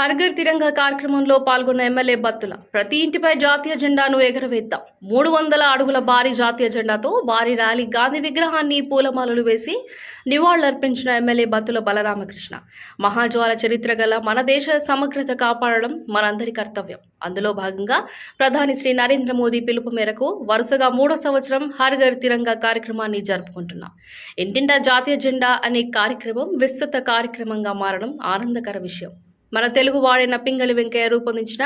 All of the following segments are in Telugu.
హర్ఘర్ తిరంగా కార్యక్రమంలో పాల్గొన్న ఎమ్మెల్యే బత్తుల ప్రతి ఇంటిపై జాతీయ జెండాను ఎగరవేద్దాం. మూడు వందల అడుగుల భారీ జాతీయ జెండాతో భారీ ర్యాలీ గాంధీ విగ్రహాన్ని పూలమాలలు వేసి నివాళులర్పించిన ఎమ్మెల్యే బత్తుల బలరామకృష్ణ. మహాజ్వాల చరిత్ర గల మన దేశ సమగ్రత కాపాడడం మనందరి కర్తవ్యం. అందులో భాగంగా ప్రధాని శ్రీ నరేంద్ర మోదీ పిలుపు మేరకు వరుసగా మూడో సంవత్సరం హర్ఘర్ తిరంగా కార్యక్రమాన్ని జరుపుకుంటున్నాం. ఇంటింటా జాతీయ జెండా అనే కార్యక్రమం విస్తృత కార్యక్రమంగా మారడం ఆనందకర విషయం. మన తెలుగు వాడిన పింగళి వెంకయ్య రూపొందించిన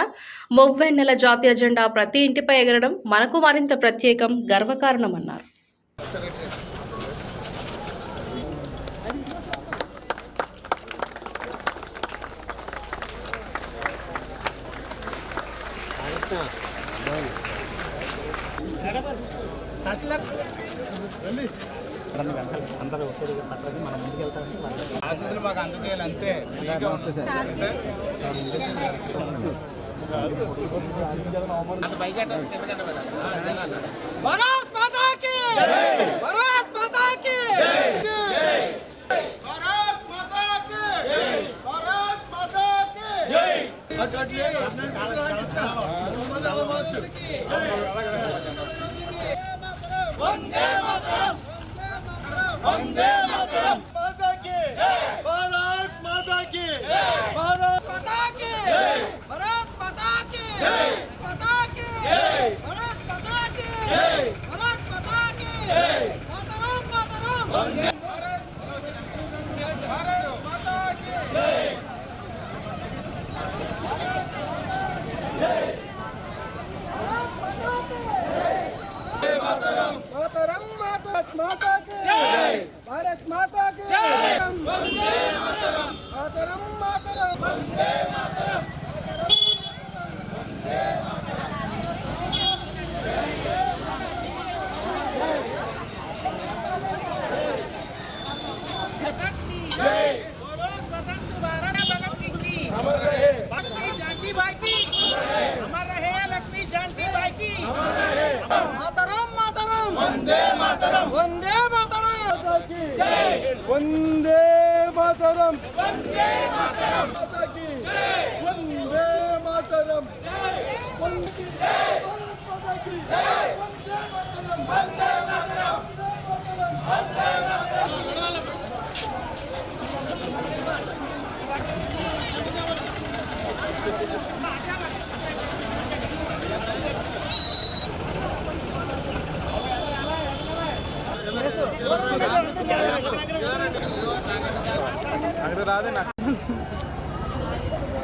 మొవ్వెన్నెల జాతీయ జెండా ప్రతి ఇంటిపై ఎగరడం మనకు మరింత ప్రత్యేకం గర్వకారణమన్నారు. ఆశీస్సులు పట్టరాన్ని వెనకాల అందరూ ఒకేదిగా పట్టరాన్ని మనం ముందుకు వెళ్తామంటే మాకు అంత పైకి వందే Undeva! वंदे मातरम। वंदे मातरम। माता की। రాదే నాకు